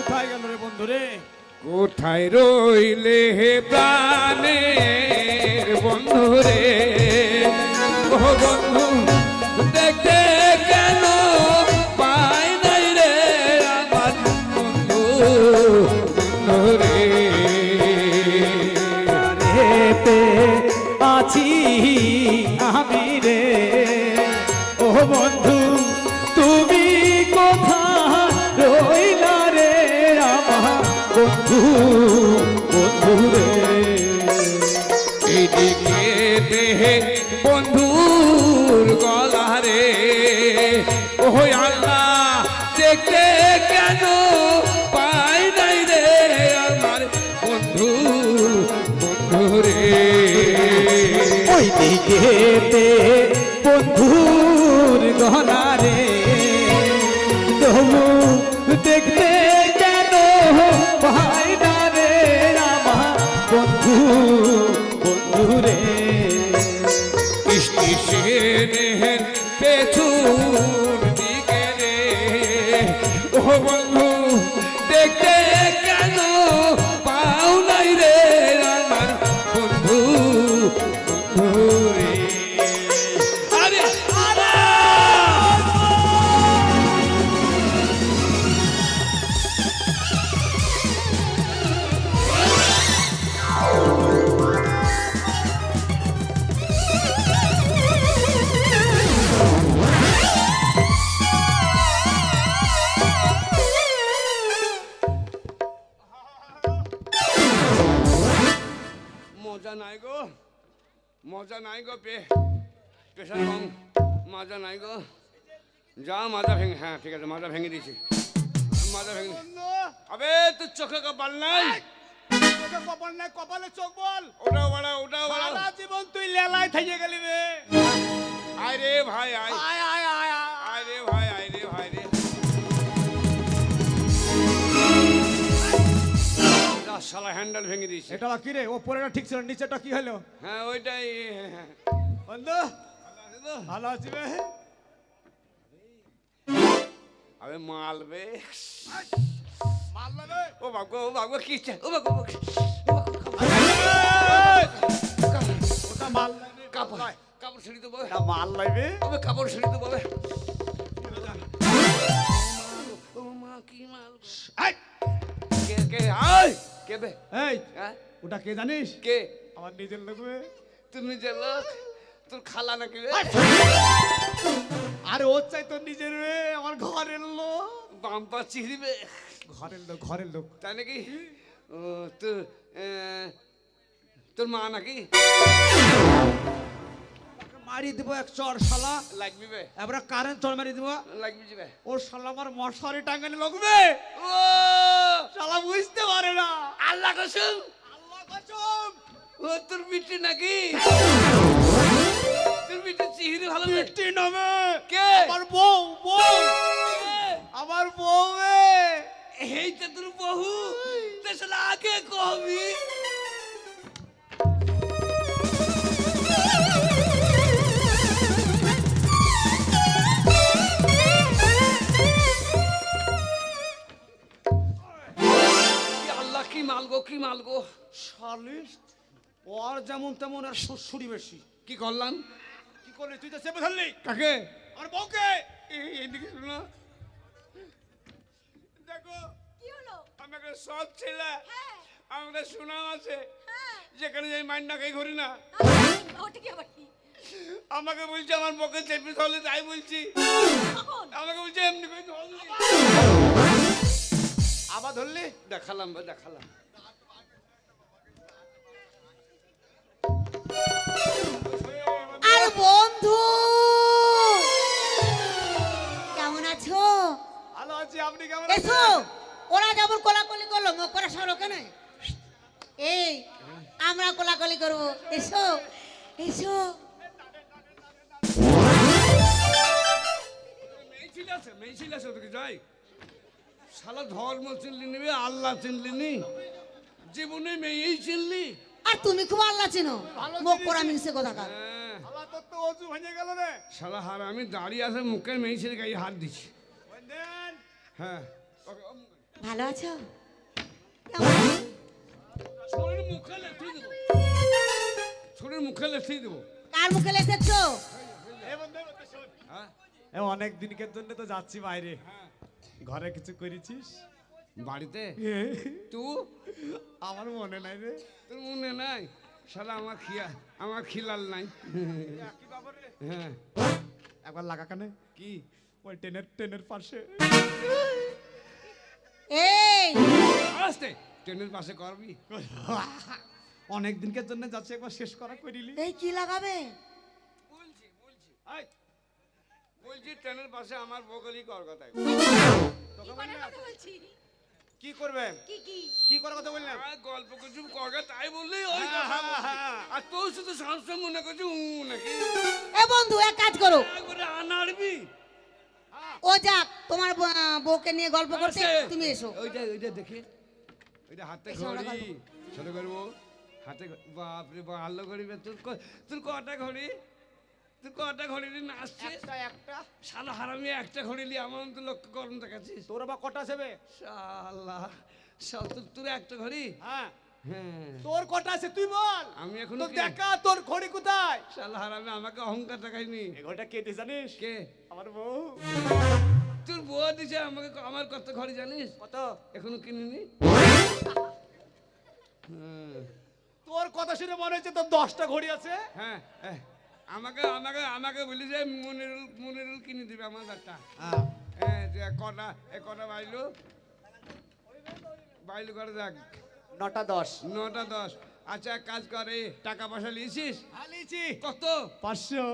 কোথায় গেল রে বন্ধু রে কোথায় রইলে হে প্রাণের বন্ধু রে ও বন্ধু বন্ধু বন্ধু রে। এইদিকে দেহে বন্ধুর গলা রে। ও আল্লাহ দেখতে কেন পাই নাই রে। আমার বন্ধু বন্ধু রে ওই দিকেতে বন্ধুর গলা বন্ধু বন্ধু রে স্টেশনের পেছন দিকে নাই গো পে প্রেশার কম। মাজা নাই গো। যা মাজা ভেঙে হ্যাঁ ঠিক আছে মাজা ভেঙে দিয়েছি। মাজা ভেঙে আবে তোর চোখে কপাল নাই? কপাল নাই কপালে চোখ বল ওটাও বাড়া ওটাও বাড়া জীবন তুই লেলাই থাইয়ে গেলি রে। আরে ভাই আয় শালা হ্যান্ডেল ভেঙে দিয়েছে। এটা কি রে? ওপরেটা ঠিক ছিল নিচেটা কি হলো? হ্যাঁ ওইটাই। বন্ধু ভালো আছি রে আবে মালবে মারলা রে ও বাবু ও বাবু কি ও বাবু ওটা মাল কাপড়। কাপড় ছিঁড়ি দেবো। মাল লাইবে আবে কাপড় ছিঁড়ি দেবো ও মা কি মাল কে কে? আয়! কে বে? এই হ্যাঁ ওটা কে জানিস? কে? আমার নিজের লোক বে। তুমি যে লোক? তোর খালা নাকি রে আরে ওর চাই তোর নিজের রে আমার ঘরের লোক। বাম্পা চিহ্নিবে ঘরের লোক ঘরের লোক। তাই নাকি? ও এ, তোর মা নাকি? মারি দিব এক চর শালা। লাগবি বে। এবার কারেন্ট চর মারি দিব। লাগবি যাবে ওর শালা আমার মশারি টাঙ্গানি লাগবে ও! শালা বুঝতে পারে না। আল্লাহ কসম। আল্লাহ কসম। ও তোর মিষ্টি নাকি? তোর মিষ্টি চিহ্নি ভালো। মিষ্টি নামে। কে? আমার বউ বউ। আমার বউ রে। এইটা তোর বহু তাহলে আগে কবি। শালিশ ওর যেমন তেমন আর শ্বশুরি বেশি। কি করলাম? কি করলি? তুই তো চেপে ধরলি। কাকে? আমার বউকে। এই- এইদিকে শুনো দেখো কি হলো? আমাকে সব ছেলে হ্যাঁ। আমাকে সুনাম আছে। হ্যাঁ। যেখানে যাই মাইন্ড না খাই ঘুরি না। ওটা কি আবার কি? আমাকে বলছে আমার পক্ষে চেপে ধরলে তাই বলছি। আমাকে বলছে এমনি করে ধরলি। আবার? ধরলি? দেখালাম বা দেখালাম। আছি আপনি কেমন এসো ওরা যেমন কোলাকুলি করল মুখ করে সরো কেন? এই আমরা কোলাকুলি করব। এসো এসো আছে যাই। শালা ধর্ম চিনলি নিবি আল্লাহ চিনলি নি? জীবনে মেয়েই চিনলি। আর তুমি খুব আল্লাহ চিনো। মুখ মিলছে হ্যাঁ। তো অজু ভেঙে গেল রে। শালা হার আমি দাঁড়িয়ে আছে মুখে মেয়ে ছেলে গায়ে হাত দিচ্ছি। হ্যাঁ। ভালো আছো? শরীর মুখে লেথেই দেবো। শরীর মুখে লেথেই দেবো। কার মুখে শোন। হ্যাঁ। অনেক দিনকের জন্য তো যাচ্ছি বাইরে। ঘরে কিছু করেছিস? বাড়িতে? তু? আমার মনে নাই রে। তোর মনে নাই? শালা আমার খিয়া আমার খিলাল নাই। হ্যাঁ। একবার লাগা কানে। কি? ওই ট্রেনের ট্রেনের পাশে। এই! আসতে ট্রেনের পাশে করবি? অনেক দিনকের জন্য যাচ্ছি একবার শেষ করা করিলি এই কি লাগাবে? বলছি বলছি। আয় বলছি ট্রেনের পাশে আমার বগলি কর কথাই কি করবে? কি কি? কি করার কথা বললাম আর গল্প কিছু করবে তাই বললি ওই কথা বলছি। আর তোর শুধু সংসার মনে করছি উ নাকি? এ বন্ধু এক কাজ করো। আনাড়বি। ও যাক তোমার বউকে নিয়ে গল্প করতে তুমি এসো। ওইটা ওইটা দেখে। ওইটা হাতে ঘড়ি। ছোট করব হাতে ঘ- বাপরে বা আলো ঘড়ি বে, তোর কটা ঘড়ি? তুই কটা ঘড়ি নিয়ে নাচছিস? একটা একটা। শালা হারামি একটা ঘড়ি নিয়ে আমার তো লক্ষ্য করুন দেখাচ্ছিস? তোর বা কটা আছে বে শালা শাল তোর তোর একটা ঘড়ি? হ্যাঁ হ্যাঁ। তোর কটা আছে তুই বল। আমি এখন দেখা তোর ঘড়ি কোথায়? শালা হারামি আমাকে অহংকার দেখাইনি এই ঘড়িটা কেটে জানিস? কে? আমার বউ। তোর বউ দিছে আমাকে আমার কত ঘড়ি জানিস? কত? এখনও কিনিনি? হ্যাঁ। তোর কথা শুনে মনে হচ্ছে তোর দশটা ঘড়ি আছে। হ্যাঁ হ্যাঁ। আমাকে আমাকে আমাকে বলি যে মনিরুল মনিরুল কিনে দিবে আমার একটা হ্যাঁ। হ্যাঁ যে কটা এ কটা বাইলো? বাইলো করে দেখ নটা দশ। নটা দশ। আচ্ছা এক কাজ করে টাকা পয়সা নিয়েছিস? হালিছি কত? পাঁচশো।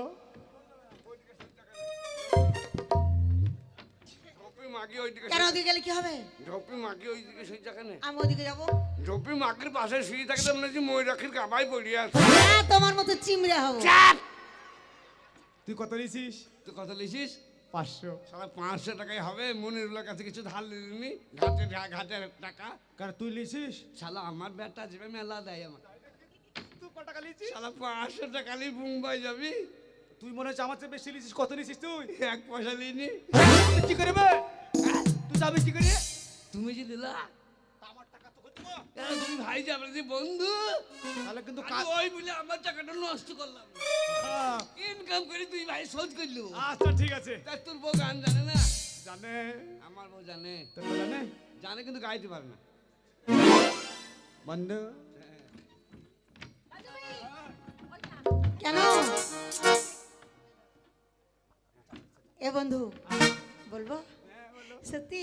ঢোপি মাগি ওইদিকে কেন ওদিকে গেলে কি হবে? ঢোপি মাগি ওইদিকে সেই জায়গানে আমি ওদিকে যাব। ঢোপি মাগির পাশে শুয়ে থাকে তো মনে হচ্ছে ময়ূরাক্ষীর গাবাই পড়িয়ে আছে। হ্যাঁ তোমার মতো চিমড়ে হব। তুই কত নিয়েছিস? তুই কত লিছিস পাঁচশো। সারা পাঁচশো টাকাই হবে মনিরুলের কাছে কিছু ধার নিলি ঘাটে ঘাটের টাকা। কার তুই নিয়েছিস শালা আমার ব্যাটা যাবে মেলা দেয় আমার। তুই কত টাকা লিছিস? শালা পাঁচশো টাকা নিয়ে মুম্বাই যাবি। তুই মনে হচ্ছে আমার চেয়ে বেশি লিছিস কত লিছিস তুই? এক পয়সা নিনি তুই কি করবে তুই যাবি কি করে। তুমি যে দিলা তো তুমি ভাই যাবে যে বন্ধু? তাহলে কিন্তু আমি ওই বলে আমার টাকাটা নষ্ট করলাম। হ্যাঁ, ইনকাম করে তুই ভাই শোধ করল। আচ্ছা ঠিক আছে। তা তোর বউ গান জানে না? জানে। আমার বউ জানে। তোর বউ জানে? জানে কিন্তু গাইতে পারে না। বন্ধু। কেন? এ বন্ধু বলব? সত্যি?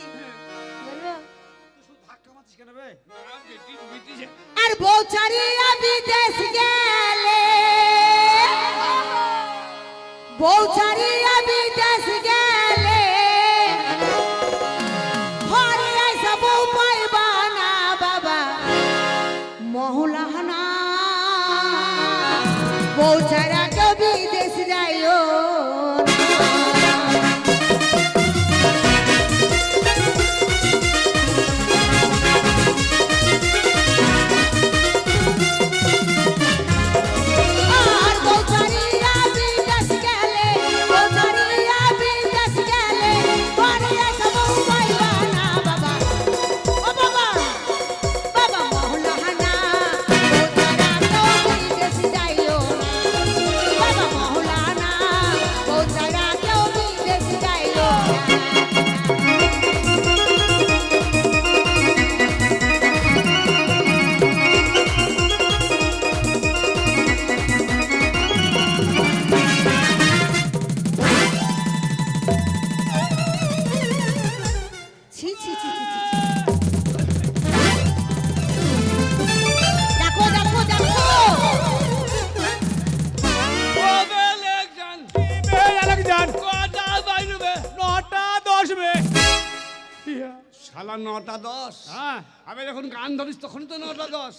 আর বউ ছাড়িয়া বিদেশ গেলে। বউ ছাড়িয়া বিদেশ গেলে। ঘরে আইসা বউ পাইবা না বাবা। মহুলাহানা বউ ছাড়া বে, কটা বাইরে নটা দশ বে শালা নটা দশ। হ্যাঁ। আমি যখন গান ধরিস তখন তো নটা দশ।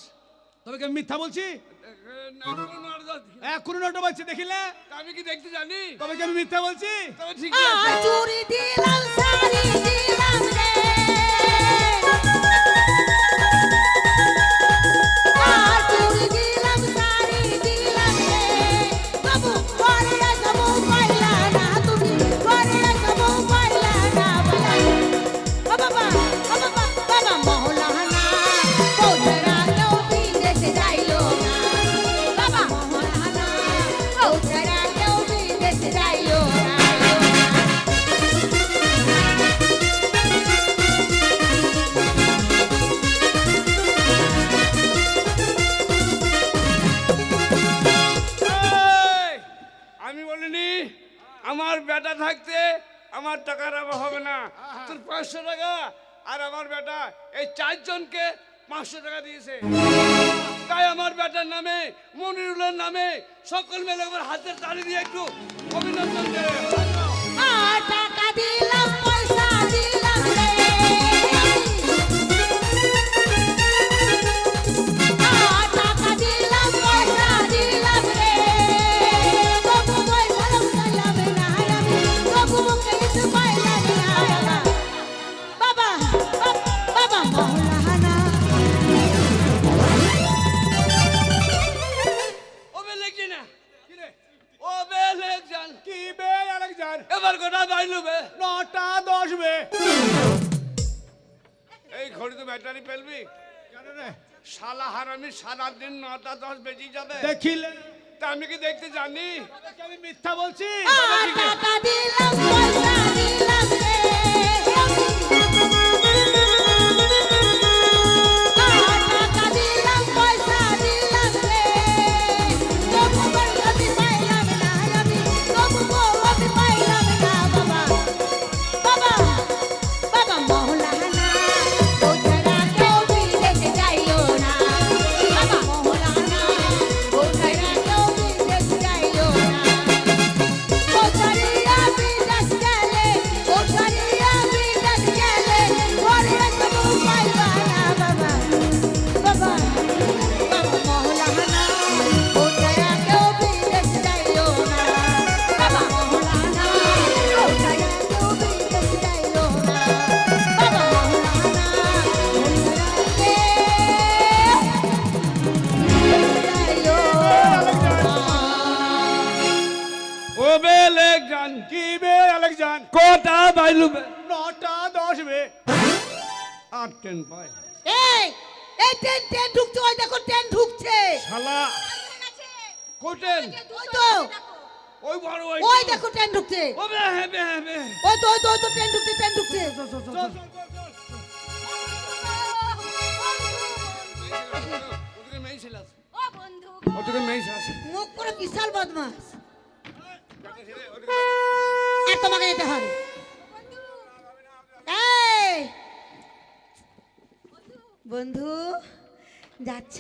তবে কি মিথ্যা বলছি? এখনও নটা বলছি দেখিলে? আমি কি দেখতে জানি? তবে কি আমি মিথ্যা বলছি? তবে ঠিক আছে। চুরি দিলাম শাড়ি দিলাম রে। অভাব হবে না। তোর পাঁচশো টাকা আর আমার বেটা এই চারজনকে পাঁচশো টাকা দিয়েছে। তাই আমার বেটার নামে, মনিরুলের নামে সকল মেলে হাতের তালি দিয়ে একটু অভিনন্দন দে শালা হারামি সারা দিন নটা দশ বেজে যাবে। দেখিলে তা আমি কি দেখতে জানি? কি আমি মিথ্যা বলছি? দিলাম দিলাম ট্রেন ট্রেন ঢুকছে ওই দেখো ট্রেন ঢুকছে। শালা। কোটেন ওই তো ওই বড় ওই ওই দেখো ট্রেন ঢুকছে। ও বে হে বে হে বে। ওই তো ওই তো ওই তো ট্রেন ঢুকছে ট্রেন ঢুকছে। ওদিকে মেয়ে ছিল ও বন্ধু ওদিকে মেয়ে আছে। মুখ পুরো বিশাল বদমাস আর তোমাকে যেতে হবে। এই বন্ধু যাচ্ছ?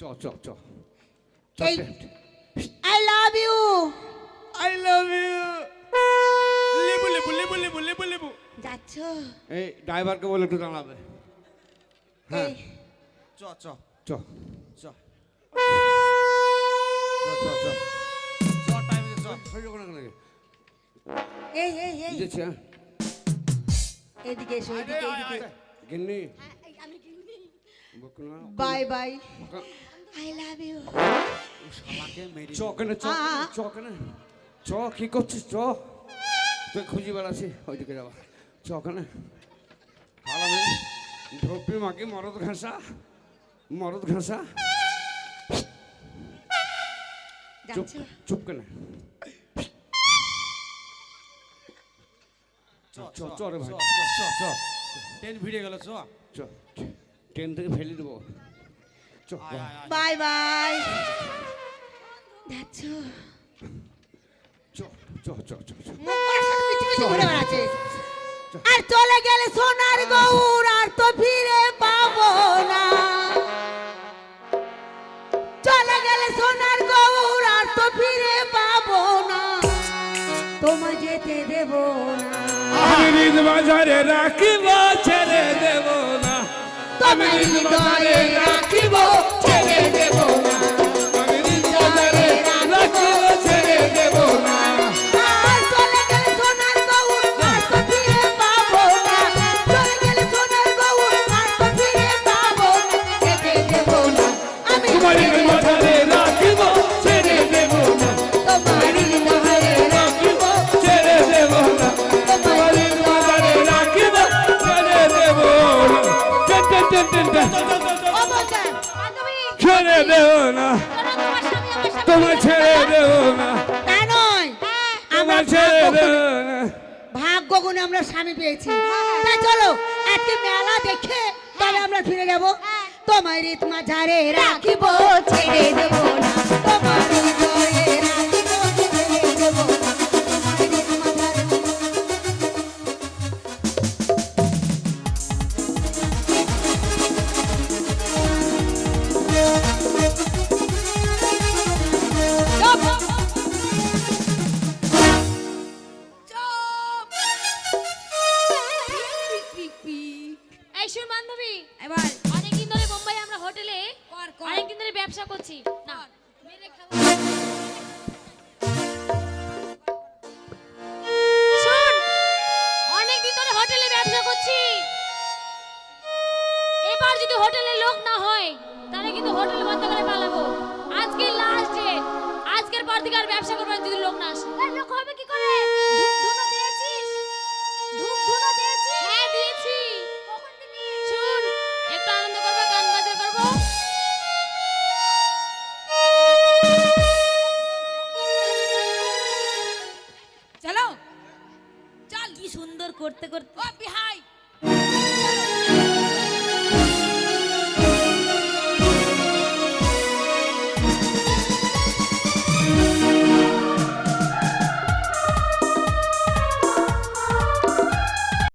চ চ চ। I love you I love you লেবু লেবু লেবু লেবু লেবু লেবু। যাচ্ছ? এই ড্রাইভারকে বলে একটু দাঁড়াবে। হ্যাঁ। চ চ। চ। চ। এদিকে এসো এদিকে এদিকে। গিন্নি। হ্যাঁ। Bye bye I love you শালাকে মেরে চ কি করছিস চ তুই খুঁজি বেড়াচ্ছি ওইদিকে যাবা। চ কেন হালামে ঢোপি মাকে মরদ ঘাসা। মরদ ঘাসা। চুপ চুপ কেন। চ চ চ রে ভাই। চ চ চ ট্রেন ভিড়ে গেল চ চ। ট্রেন থেকে ফেলে দেবো বাই বাই আর চলে গেলে সোনার গৌর আর তো ফিরে পাবো না চলে গেলে সোনার গৌর আর তো ফিরে পাবো না তোমায় যেতে দেব না আমি বাজারে রাখিব ছেড়ে দেব আমি হৃদয়ে রাখিব। আমার ছেলে ভাগ্য গুণে আমরা স্বামী পেয়েছি। হ্যাঁ। তাই চলো আজকে মেলা দেখে হ্যাঁ। তাহলে আমরা ফিরে যাব। হ্যাঁ। তোমার তোমার মাঝারে রাখিব ছেড়ে দেবো না। তোমার ব্যবসা করছি। না।